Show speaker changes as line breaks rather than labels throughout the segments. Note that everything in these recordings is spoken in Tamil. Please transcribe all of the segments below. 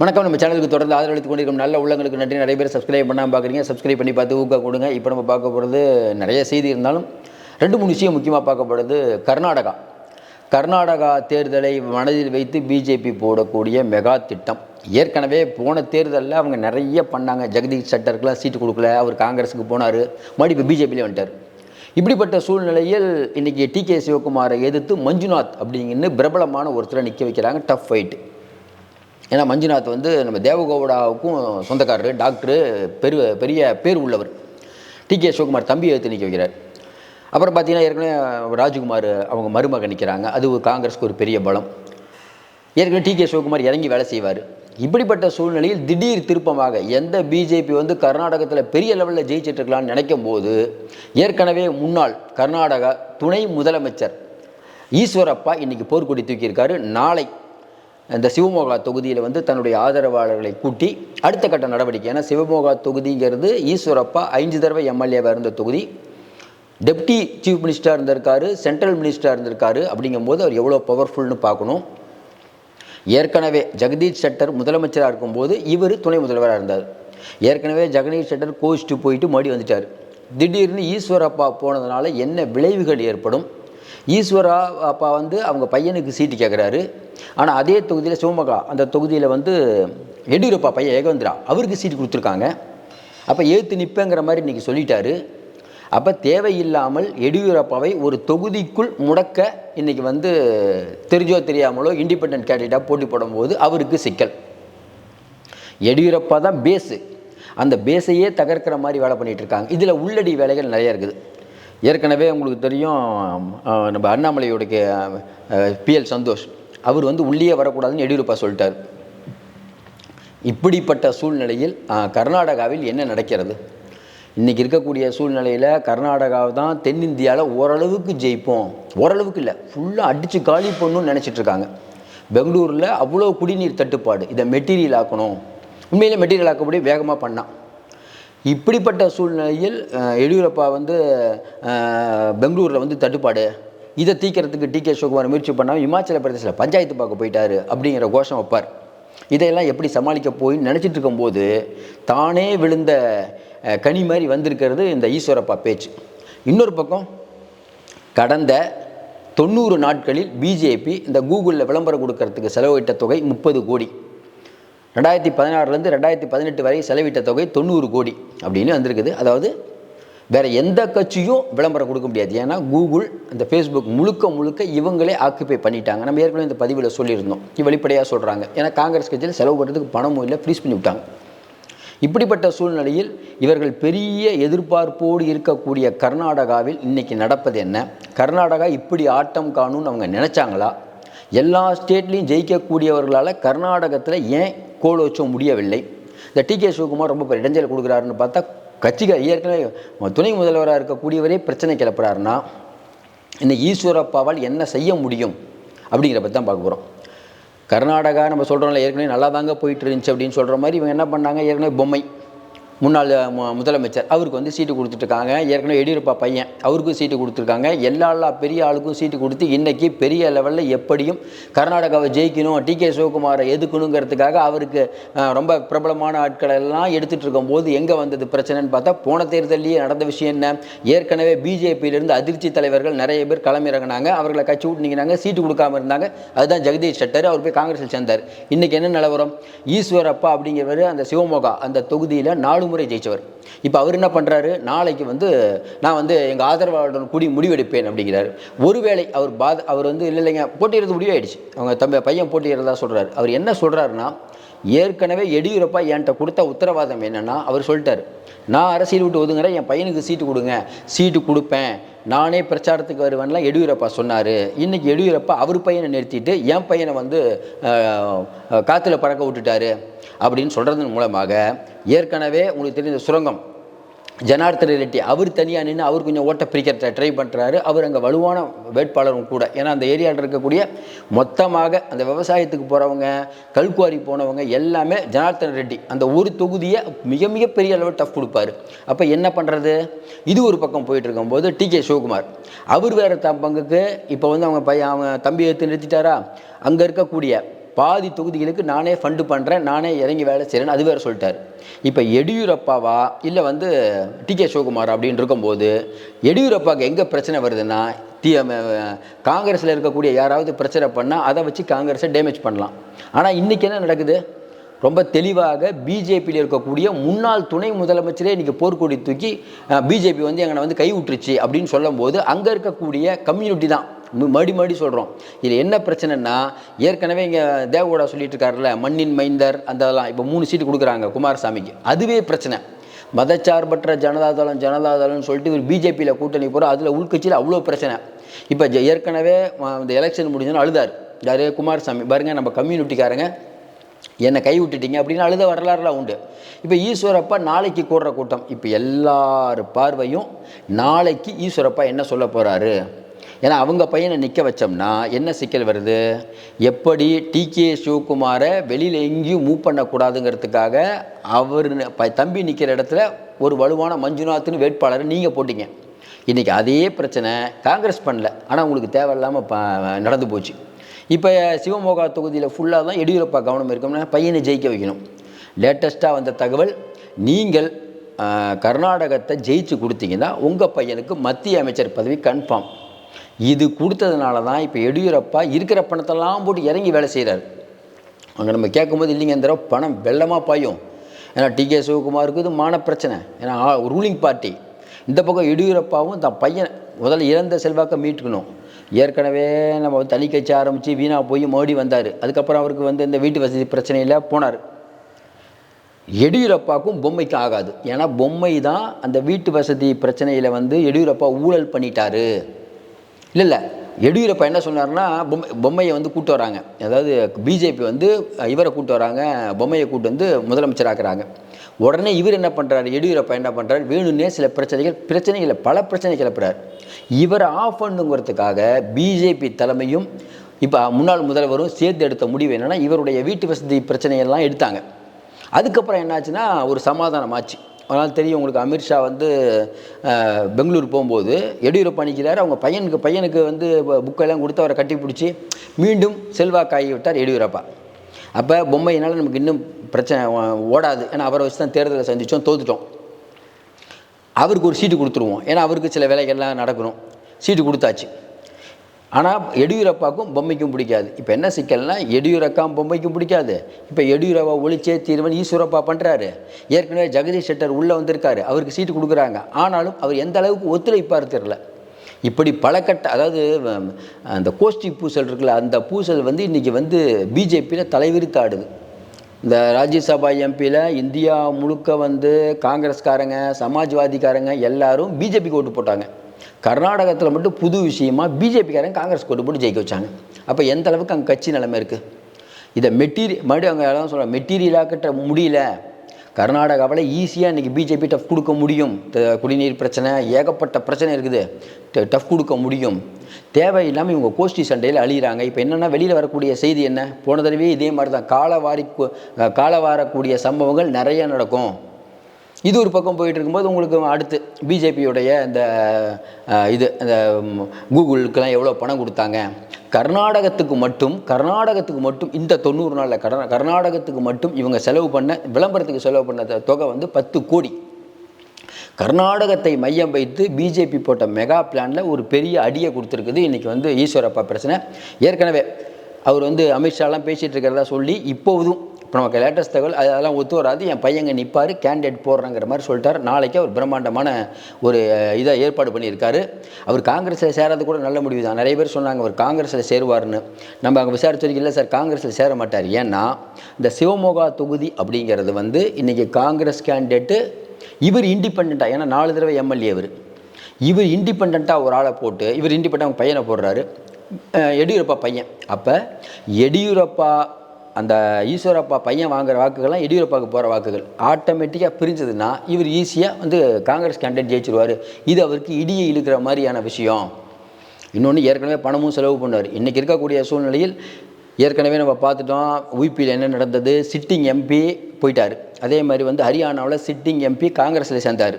வணக்கம். நம்ம சேனலுக்கு தொடர்ந்து ஆதரவளித்து கொண்டிருக்கும் நல்ல உள்ளங்களுக்கு நன்றி. நிறைய பேர் சப்ஸ்கிரைப் பண்ணாமல் பார்க்குறீங்க சப்ஸ்கிரைப் பண்ணி பார்த்து ஊக்கா கொடுங்க. இப்போ நம்ம பார்க்க போகிறது நிறைய செய்தி இருந்தாலும் ரெண்டு மூணு விஷயம் முக்கியமாக பார்க்கப்படுறது கர்நாடகா. கர்நாடகா தேர்தலை மனதில் வைத்து பிஜேபி போடக்கூடிய மெகா திட்டம். ஏற்கனவே போன தேர்தலில் அவங்க நிறைய பண்ணாங்க. ஜெகதீஷ் சட்டருக்குலாம் சீட்டு கொடுக்கல. அவர் காங்கிரஸுக்கு போனார். மறுபடியும் இப்போ பிஜேபியிலே வந்துட்டார். இப்படிப்பட்ட சூழ்நிலையில் இன்றைக்கி டி கே சிவகுமாரை எதிர்த்து மஞ்சுநாத் அப்படிங்கன்னு பிரபலமான ஒருத்தரை நிற்க வைக்கிறாங்க. டஃப் ஃபைட்டு ஏன்னா மஞ்சுநாத் வந்து நம்ம தேவகவுடாவுக்கும் சொந்தக்காரரு டாக்டரு பெரு பெரிய பேர் உள்ளவர். டி. கே. சிவகுமார் தம்பி எடுத்து நிற்க வைக்கிறார். அப்புறம் பார்த்தீங்கன்னா ஏற்கனவே ராஜ்குமார் அவங்க மருமகன் நிற்கிறாங்க அது ஒரு காங்கிரஸுக்கு ஒரு பெரிய பலம். ஏற்கனவே டி. கே. சிவகுமார் இறங்கி வேலை செய்வார். இப்படிப்பட்ட சூழ்நிலையில் திடீர் திருப்பமாக எந்த பிஜேபி வந்து கர்நாடகத்தில் பெரிய லெவலில் ஜெயிச்சிட்ருக்கலான்னு நினைக்கும் போது ஏற்கனவே முன்னாள் கர்நாடகா துணை முதலமைச்சர் ஈஸ்வரப்பா இன்னைக்கு போர்க்கொடி தூக்கியிருக்காரு. நாளை இந்த சிவமோகா தொகுதியில் வந்து தன்னுடைய ஆதரவாளர்களை கூட்டி அடுத்த கட்ட நடவடிக்கை. ஏன்னா சிவமோகா தொகுதிங்கிறது ஈஸ்வரப்பா ஐந்து தடவை எம்எல்ஏவாக இருந்த தொகுதி. டெப்டி சீஃப் மினிஸ்டராக இருந்திருக்காரு சென்ட்ரல் மினிஸ்டராக இருந்திருக்காரு அப்படிங்கும்போது அவர் எவ்வளோ பவர்ஃபுல்னு பார்க்கணும். ஏற்கனவே ஜெகதீஷ் ஷெட்டர் முதலமைச்சராக இருக்கும்போது இவர் துணை முதல்வராக இருந்தார். ஏற்கனவே ஜெகதீஷ் ஷெட்டர் கோச்சிட்டு போயிட்டு மறுபடி வந்துட்டார். திடீர்னு ஈஸ்வரப்பா போனதுனால என்ன விளைவுகள் ஏற்படும்? ஈஸ்வரா அப்பா வந்து அவங்க பையனுக்கு சீட்டு கேட்குறாரு ஆனால் அதே தொகுதியில் சிவமகா அந்த தொகுதியில் வந்து எடியூரப்பா பையன் ஏகவந்திரா அவருக்கு சீட்டு கொடுத்துருக்காங்க. அப்போ ஏற்று நிற்பேங்கிற மாதிரி இன்றைக்கி சொல்லிட்டாரு. அப்போ தேவையில்லாமல் எடியூரப்பாவை ஒரு தொகுதிக்குள் முடக்க இன்றைக்கி வந்து தெரிஞ்சோ தெரியாமலோ இண்டிபெண்ட் கேண்டிடேட்டாக போட்டி போடும்போது அவருக்கு சிக்கல். எடியூரப்பா தான் பேஸு அந்த பேஸையே தகர்க்கிற மாதிரி வேலை பண்ணிகிட்டு இருக்காங்க. இதில் உள்ளடி வேலைகள் நிறைய இருக்குது. ஏற்கனவே உங்களுக்கு தெரியும் நம்ம அண்ணாமலையோடைய பிஎல் சந்தோஷ். அவர் வந்து உள்ளே வரக்கூடாதுன்னு எடியூரப்பா சொல்லிட்டார். இப்படிப்பட்ட சூழ்நிலையில் கர்நாடகாவில் என்ன நடக்கிறது? இன்றைக்கி இருக்கக்கூடிய சூழ்நிலையில் கர்நாடகாவை தான் தென்னிந்தியாவில் ஓரளவுக்கு ஜெயிப்போம். ஓரளவுக்கு இல்லை ஃபுல்லாக அடித்து காலி பண்ணணும்னு நினச்சிட்ருக்காங்க பெங்களூரில் அவ்வளோ குடிநீர் தட்டுப்பாடு. இதை மெட்டீரியல் ஆக்கணும். உண்மையிலே மெட்டீரியல் ஆக்கக்கூடிய வேகமாக பண்ணான் இப்படிப்பட்ட சூழ்நிலையில் எடியூரப்பா வந்து பெங்களூரில் வந்து தட்டுப்பாடு. இதை தீக்கிறதுக்கு டி கே சிவகுமார் முயற்சி பண்ணால் இமாச்சல பிரதேசில் பஞ்சாயத்து பார்க்க போயிட்டாரு அப்படிங்கிற கோஷம் வைப்பார். இதையெல்லாம் எப்படி சமாளிக்க போய் நினச்சிட்டு இருக்கும்போது தானே விழுந்த கனி மாதிரி வந்திருக்கிறது இந்த ஈஸ்வரப்பா பேச்சு. இன்னொரு பக்கம் கடந்த தொண்ணூறு நாட்களில் பிஜேபி இந்த கூகுளில் விளம்பரம் கொடுக்கறதுக்கு செலவிட்ட தொகை முப்பது கோடி. ரெண்டாயிரத்தி பதினாறுலேருந்து ரெண்டாயிரத்தி பதினெட்டு வரை செலவிட்ட தொகை தொண்ணூறு கோடி அப்படின்னு வந்திருக்குது. அதாவது வேறு எந்த கட்சியும் விளம்பரம் கொடுக்க முடியாது. ஏன்னா கூகுள் அந்த ஃபேஸ்புக் முழுக்க முழுக்க இவங்களே ஆக்குப்பை பண்ணிட்டாங்க. நம்ம ஏற்கனவே இந்த பதிவில் சொல்லியிருந்தோம். இது வெளிப்படையாக சொல்கிறாங்க ஏன்னா காங்கிரஸ் கட்சியில் செலவு பண்ணுறதுக்கு பணமும் இல்லை ஃப்ரீஸ் பண்ணி விட்டாங்க. இப்படிப்பட்ட சூழ்நிலையில் இவர்கள் பெரிய எதிர்பார்ப்போடு இருக்கக்கூடிய கர்நாடகாவில் இன்றைக்கி நடப்பது என்ன? கர்நாடகா இப்படி ஆட்டம் காணும்னு அவங்க நினச்சாங்களா? எல்லா ஸ்டேட்லேயும் ஜெயிக்கக்கூடியவர்களால் கர்நாடகத்தில் ஏன் கோல் வச்ச முடியவில்லை. இந்த டி கே சிவகுமார் ரொம்ப பெரிய இடைஞ்சல் கொடுக்குறாருன்னு பார்த்தா கட்சிகள் ஏற்கனவே துணை முதல்வராக இருக்கக்கூடியவரே பிரச்சனை கிளப்புறாருன்னா இந்த ஈஸ்வரப்பாவால் என்ன செய்ய முடியும் அப்படிங்கிற பற்றி தான் பார்க்க போகிறோம் கர்நாடகா நம்ம சொல்கிறோம்ல ஏற்கனவே நல்லா தாங்க போயிட்டு இருந்துச்சு அப்படின்னு சொல்கிற மாதிரி இவங்க என்ன பண்ணாங்க? ஏற்கனவே பொம்மை. முன்னாள் மு- முதலமைச்சர் அவருக்கு வந்து சீட்டு கொடுத்துட்ருக்காங்க ஏற்கனவே எடியூரப்பா பையன் அவருக்கும் சீட்டு கொடுத்துருக்காங்க. எல்லா எல்லா பெரிய ஆளுக்கும் சீட்டு கொடுத்து இன்றைக்கி பெரிய லெவலில் எப்படியும் கர்நாடகாவை ஜெயிக்கணும் டி. கே. சிவகுமாரை எதுக்கணுங்கிறதுக்காக அவருக்கு ரொம்ப பிரபலமான ஆட்களை எல்லாம் எடுத்துகிட்டு இருக்கும்போது எங்கே வந்தது பிரச்சனைன்னு பார்த்தா போன தேர்தலையே நடந்த விஷயம் என்ன? ஏற்கனவே பிஜேபியிலிருந்து அதிர்ச்சி தலைவர்கள் நிறைய பேர் களமிறங்கினாங்க. அவர்களை கட்சி விட்டு நீங்கினாங்க சீட்டு கொடுக்காம இருந்தாங்க. அதுதான் ஜெகதீஷ் ஷட்டர் அவர் போய் காங்கிரஸில் சேர்ந்தார். இன்றைக்கி என்ன நிலவரம்? ஈஸ்வரப்பா அப்படிங்கிறவர் அந்த சிவமோகா அந்த தொகுதியில் நாலு முறை ஜெயிச்சவர். இப்போ அவர் என்ன பண்ணுறாரு நாளைக்கு வந்து நான் வந்து எங்கள் ஆதரவாளருடன் கூடி முடிவெடுப்பேன் அப்படிங்கிறார். ஒருவேளை அவர் பாத அவர் வந்து இல்லை இல்லைங்க போட்டியிடுறது முடிவாயிடுச்சு. அவங்க தம்பி பையன் போட்டியிடுறதா சொல்கிறாரு அவர் என்ன சொல்கிறாருன்னா ஏற்கனவே எடியூரப்பா என்கிட்ட கொடுத்த உத்தரவாதம் என்னென்னா அவர் சொல்லிட்டார் நான் அரசியல் விட்டு ஒதுங்குறேன் என் பையனுக்கு சீட்டு கொடுங்க சீட்டு கொடுப்பேன் நானே பிரச்சாரத்துக்கு வருவேன்லாம் எடியூரப்பா சொன்னார். இன்றைக்கி எடியூரப்பா அவர் பையனை நிறுத்திட்டு என் பையனை வந்து காற்றுல பறக்க விட்டுட்டாரு. அப்படின்னு சொல்கிறதன் மூலமாக ஏற்கனவே உங்களுக்கு தெரிந்த சுரங்கம் ஜனார்த்தன ரெட்டி அவர் தனியாக நின்று அவர் கொஞ்சம் ஓட்ட பிரிக்க ட்ரை பண்ணுறாரு அவர் அங்கே வலுவான வேட்பாளரும் கூட. ஏன்னா அந்த ஏரியாவில் இருக்கக்கூடிய மொத்தமாக அந்த விவசாயத்துக்கு போகிறவங்க கல்குவாரி போனவங்க எல்லாமே ஜனார்த்தன ரெட்டி. அந்த ஒரு தொகுதியை மிக மிக பெரிய அளவு டஃப் கொடுப்பாரு. அப்போ என்ன பண்ணுறது இது ஒரு பக்கம் போயிட்டு இருக்கும்போது டி கே சிவகுமார். அவர் வேறு த பங்குக்கு இப்போ வந்து அவங்க பையன் அவங்க தம்பி எடுத்து நிறுத்திட்டாரா? அங்கே இருக்கக்கூடிய பாதி தொகுதிகளுக்கு நானே ஃபண்டு பண்ணுறேன் நானே இறங்கி வேலை செய்கிறேன்னு அது வேறு சொல்லிட்டார். இப்போ எடியூரப்பாவா இல்லை வந்து டி கே சிவகுமார் அப்படின்னு இருக்கும்போது எடியூரப்பாவுக்கு எங்கே பிரச்சனை வருதுன்னா டி காங்கிரஸில் இருக்கக்கூடிய யாராவது பிரச்சனை பண்ணால் அதை வச்சு காங்கிரஸை டேமேஜ் பண்ணலாம். ஆனால் இன்றைக்கி என்ன நடக்குது? ரொம்ப தெளிவாக பிஜேபியில் இருக்கக்கூடிய முன்னாள் துணை முதலமைச்சரே இன்றைக்கி போர்க்கொடி தூக்கி பிஜேபி வந்து எங்களை வந்து கை விட்டுருச்சு அப்படின்னு சொல்லும்போது அங்கே இருக்கக்கூடிய கம்யூனிட்டி தான். மறுபடி மறுபடி சொல்கிறோம் இதில் என்ன பிரச்சனைனா ஏற்கனவே இங்கே தேவகோடா சொல்லிட்டு இருக்காருல்ல மண்ணின் மைந்தர் அந்த அதெல்லாம் இப்போ மூணு சீட்டு கொடுக்குறாங்க குமாரசாமிக்கு. அதுவே பிரச்சனை. மதச்சார்பற்ற ஜனதாதளம் ஜனதாதளம்னு சொல்லிட்டு இவர் பிஜேபியில் கூட்டணி போகிறோம் அதில் உள்கட்சியில் அவ்வளோ பிரச்சனை. இப்போ ஏற்கனவே இந்த எலெக்ஷன் முடிஞ்சோன்னு அழுதார். யார்? குமாரசாமி. பாருங்க நம்ம கம்யூனிட்டிக்காரங்க என்னை கை விட்டுட்டீங்க அப்படின்னு அழுத வரலாறுலாம் உண்டு. இப்போ ஈஸ்வரப்பா நாளைக்கு கூடுற கூட்டம். இப்போ எல்லார் பார்வையும் நாளைக்கு ஈஸ்வரப்பா என்ன சொல்ல போகிறாரு ஏன்னா அவங்க பையனை நிற்க வச்சோம்னா என்ன சிக்கல் வருது? எப்படி டிகே சிவகுமாரை வெளியில் எங்கேயும் மூவ் பண்ணக்கூடாதுங்கிறதுக்காக அவர் ப- தம்பி நிற்கிற இடத்துல ஒரு வலுவான மஞ்சுநாத்னு வேட்பாளரை நீங்கள் போட்டிங்க. இன்றைக்கி அதே பிரச்சனை காங்கிரஸ் பண்ணல. ஆனால் உங்களுக்கு தேவையில்லாமல் ப நடந்து போச்சு. இப்போ சிவமோகா தொகுதியில் ஃபுல்லாக தான் எடியூரப்பா கவனம் இருக்கும்னா பையனை ஜெயிக்க வைக்கணும். லேட்டஸ்ட்டாக வந்த தகவல் நீங்கள் கர்நாடகத்தை ஜெயிச்சு கொடுத்தீங்கன்னா உங்கள் பையனுக்கு மத்திய அமைச்சர் பதவி கன்ஃபார்ம் இது கொடுத்ததுனால தான் இப்போ எடியூரப்பா இருக்கிற பணத்தெல்லாம் போட்டு இறங்கி வேலை செய்கிறார் அங்கே நம்ம கேட்கும்போது இல்லைங்க இந்த தடவை பணம் வெள்ளமாக பாயும். ஏன்னா டி கே சிவகுமாருக்கு இது மான பிரச்சனை ஏன்னா ரூலிங் பார்ட்டி இந்த பக்கம் எடியூரப்பாவும் தான் பையன் முதல்ல இறந்த செல்வாக்கை மீட்டுக்கணும். ஏற்கனவே நம்ம வந்து தனி கட்சி ஆரம்பித்து வீணாக போய் மோடி வந்தார். அதுக்கப்புறம் அவருக்கு வந்து இந்த வீட்டு வசதி பிரச்சனையில் போனார். எடியூரப்பாவுக்கும் பொம்மைக்கும் ஆகாது. ஏன்னா பொம்மை தான் அந்த வீட்டு வசதி பிரச்சனையில் வந்து எடியூரப்பா ஊழல் பண்ணிட்டாரு. இல்லை இல்லை. எடியூரப்பா என்ன சொன்னார்னா பொம்மை பொம்மையை வந்து கூட்டு வராங்க. அதாவது பிஜேபி வந்து இவரை கூட்டு வராங்க பொம்மையை கூட்டு வந்து முதலமைச்சராக்குறாங்க. உடனே இவர் என்ன பண்ணுறாரு எடியூரப்பா என்ன பண்ணுறாரு வேணும்னே சில பிரச்சனைகள் பிரச்சனைகளை பல பிரச்சனை கிளப்புறார். இவரை ஆஃப் பண்ணுங்கிறதுக்காக பிஜேபி தலைமையும் இப்போ முன்னாள் முதல்வரும் சேர்த்து எடுத்த முடிவு என்னென்னா இவருடைய வீட்டு வசதி பிரச்சனையெல்லாம் எடுத்தாங்க. அதுக்கப்புறம் என்னாச்சுன்னா ஒரு சமாதானம் ஆச்சு. அதனால் தெரியும் உங்களுக்கு அமித்ஷா வந்து பெங்களூர் போகும்போது எடியூரப்பா நிற்கிறார் அவங்க பையனுக்கு பையனுக்கு வந்து புக்கெல்லாம் கொடுத்து அவரை கட்டி பிடிச்சி மீண்டும் செல்வாக்காகி விட்டார் எடியூரப்பா. அப்போ பொம்மையினால் நமக்கு இன்னும் பிரச்சனை ஓடாது. ஏன்னா அவரை வச்சு தான் தேர்தலை சந்தித்தோம் தோத்துட்டோம். அவருக்கு ஒரு சீட்டு கொடுத்துருவோம். ஏன்னா அவருக்கு சில வேலைகள்லாம் நடக்கணும். சீட்டு கொடுத்தாச்சு. ஆனால் எடியூரப்பாவுக்கும் பொம்மைக்கும் பிடிக்காது. இப்போ என்ன சிக்கல்னா எடியூரப்பா பொம்மைக்கும் பிடிக்காது. இப்போ எடியூரப்பா ஒழிச்சே தீர்வன் ஈஸ்வரப்பா பண்ணுறாரு ஏற்கனவே ஜெகதீஷ் ஷெட்டர் உள்ளே வந்திருக்காரு. அவருக்கு சீட்டு கொடுக்குறாங்க. ஆனாலும் அவர் எந்த அளவுக்கு ஒத்துழைப்பார் தெரில இப்படி பல கட்ட அதாவது அந்த கோஷ்டி பூசல் இருக்குல்ல அந்த பூசல் வந்து இன்றைக்கி வந்து பிஜேபியில் தலைவிரித்தாடுது இந்த ராஜ்யசபா எம்பியில் இந்தியா முழுக்க வந்து காங்கிரஸ்காரங்க சமாஜ்வாதிக்காரங்க எல்லாரும் பிஜேபிக்கு ஓட்டு போட்டாங்க. கர்நாடகத்தில் மட்டும் புது விஷயமா பிஜேபிக்காரன் காங்கிரஸ் கொண்டு போட்டு ஜெயிக்க வச்சாங்க. அப்போ எந்த அளவுக்கு அங்கே கட்சி நிலைமை இருக்குது இதை மெட்டீரியல் மறுபடியும் அவங்க எல்லாம் சொல்கிறாங்க மெட்டீரியலாக்கிட்ட முடியல. கர்நாடகாவில் ஈஸியாக இன்றைக்கி பிஜேபி டஃப் கொடுக்க முடியும். குடிநீர் பிரச்சனை ஏகப்பட்ட பிரச்சனை இருக்குது. ட- டஃப் கொடுக்க முடியும். தேவையில்லாமல் இவங்க கோஷ்டி சண்டையில் அழிகிறாங்க இப்போ என்னென்னா வெளியில் வரக்கூடிய செய்தி என்ன? போன தடவையே இதே மாதிரி தான் காலவாரி காலவாரக்கூடிய சம்பவங்கள் நிறைய நடக்கும். இது ஒரு பக்கம் போயிட்டு இருக்கும்போது உங்களுக்கு அடுத்து பிஜேபியுடைய இந்த இது இந்த கூகுளுக்கெல்லாம் எவ்வளோ பணம் கொடுத்தாங்க? கர்நாடகத்துக்கு மட்டும் கர்நாடகத்துக்கு மட்டும் இந்த தொண்ணூறு நாளில் கர்நா கர்நாடகத்துக்கு மட்டும் இவங்க செலவு பண்ண விளம்பரத்துக்கு செலவு பண்ண தொகை வந்து பத்து கோடி. கர்நாடகத்தை மையம் வைத்து பிஜேபி போட்ட மெகா பிளானில் ஒரு பெரிய அடியை கொடுத்துருக்குது. இன்றைக்கி வந்து ஈஸ்வரப்பா பிரச்சனை. ஏற்கனவே அவர் வந்து அமித்ஷாலாம் பேசிகிட்டு இருக்கிறதா சொல்லி இப்போதும் இப்போ நமக்கு லேட்டஸ்ட் தகவல் அது- அதெல்லாம் ஒத்து வராது. என் பையங்க நிற்பார் கேண்டிடேட் போடுறேங்கிற மாதிரி சொல்லிட்டார். நாளைக்கு அவர் பிரம்மாண்டமான ஒரு இதை ஏற்பாடு பண்ணியிருக்காரு. அவர் காங்கிரஸில் சேராது கூட நல்ல முடிவு தான். நிறைய பேர் சொன்னாங்க அவர் காங்கிரஸில் சேருவார்னு நம்ம அங்கே விசாரித்தவரைக்கும் இல்லை சார் காங்கிரஸில் சேர மாட்டார். ஏன்னா இந்த சிவமோகா தொகுதி அப்படிங்கிறது வந்து இன்றைக்கி காங்கிரஸ் கேண்டிடேட்டு இவர் இண்டிபெண்ட்டாக ஏன்னா நாலு தடவை எம்எல்ஏ இவர் இவர் இண்டிபெண்ட்டாக ஒரு ஆளை போட்டு இவர் இண்டிபெண்ட் பையனை போடுறாரு. எடியூரப்பா பையன். அப்போ எடியூரப்பா அந்த ஈஸ்வரப்பா பையன் வாங்குற வாக்குகள்லாம் எடியூரப்பாவுக்கு போகிற வாக்குகள். ஆட்டோமேட்டிக்காக பிரிஞ்சதுன்னா இவர் ஈஸியாக வந்து காங்கிரஸ் கேண்டிடேட் ஜெயிச்சிருவார். இது அவருக்கு இடியை இழுக்கிற மாதிரியான விஷயம். இன்னொன்று ஏற்கனவே பணமும் செலவு பண்ணுவார் இன்றைக்கி இருக்கக்கூடிய சூழ்நிலையில் ஏற்கனவே நம்ம பார்த்துட்டோம் உபியில் என்ன நடந்தது? சிட்டிங் எம்பி போயிட்டார். அதே மாதிரி வந்து ஹரியானாவில் சிட்டிங் எம்பி காங்கிரஸில் சேர்ந்தார்.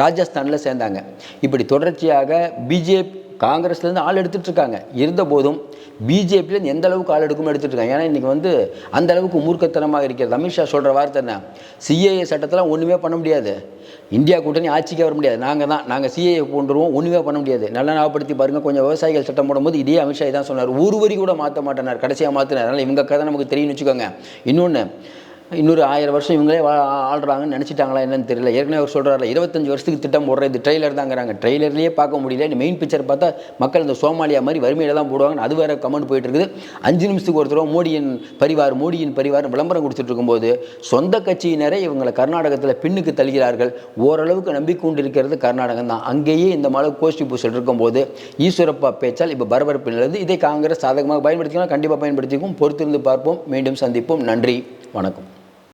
ராஜஸ்தானில் சேர்ந்தாங்க. இப்படி தொடர்ச்சியாக பிஜேபி காங்கிரஸ்லேருந்து ஆள் எடுத்துகிட்ருக்காங்க இருந்த போதும் பிஜேபியிலேருந்து எந்த அளவுக்கு ஆள் எடுக்கும் எடுத்துகிட்ருக்காங்க ஏன்னா இன்றைக்கி வந்து அந்த அளவுக்கு மூர்க்கத்தனமாக இருக்கிறது. அமித்ஷா சொல்கிற வார்த்தை என்ன? சிஏஏ சட்டத்தெல்லாம் ஒன்றுமே பண்ண முடியாது. இந்தியா கூட்டணி ஆட்சிக்கே வர முடியாது. நாங்கள் தான். நாங்கள் சிஏஏ கொண்டுருவோம். ஒன்றுமே பண்ண முடியாது. நல்லா ஞாபகப்படுத்தி பாருங்கள் கொஞ்சம் விவசாயிகள் சட்டம் போடும்போது இதே அமித்ஷா தான் சொன்னார். ஒரு வரி கூட மாற்ற மாட்டேனார். கடைசியாக மாற்றினார் அதனால் இவங்க கதை நமக்கு தெரியும்னு வச்சுக்கோங்க. இன்னொன்று இன்னொரு ஆயிரம் வருஷம் இவங்களே வா- ஆள்றாங்கன்னு நினச்சிட்டாங்களா என்னன்னு தெரியல. ஏற்கனவே அவர் சொல்கிறாரு இருபத்தஞ்சு வருஷத்துக்கு திட்டம் போடுற இது ட்ரெய்லர் தாங்கிறாங்க. ட்ரெய்லர்லேயே பார்க்க முடியல. மெயின் பிக்சர் பார்த்தா மக்கள் இந்த சோமாலியா மாதிரி வறுமையில தான் போடுவாங்க அது வேற கமெண்ட் போயிட்டு இருக்குது. அஞ்சு நிமிஷத்துக்கு ஒருத்தர் மோடியின் பரிவார் மோடியின் பரிவார் விளம்பரம் கொடுத்துட்டு இருக்கும்போது சொந்த கட்சியினரே இவங்களை கர்நாடகத்தில் பின்னுக்கு தள்ளுகிறார்கள். ஓரளவுக்கு நம்பிக்கை கொண்டு இருக்கிறது கர்நாடகம் தான். அங்கேயே இந்த மாதிரி கோஷ்டி பூசல் இருக்கும்போது ஈஸ்வரப்பா பேச்சால் இப்போ பரபரப்பு நிலது இதை காங்கிரஸ் சாதகமாக பயன்படுத்திக்கலாம் கண்டிப்பாக பயன்படுத்திக்கும் பொறுத்திருந்து பார்ப்போம். மீண்டும் சந்திப்போம். நன்றி. வணக்கம்.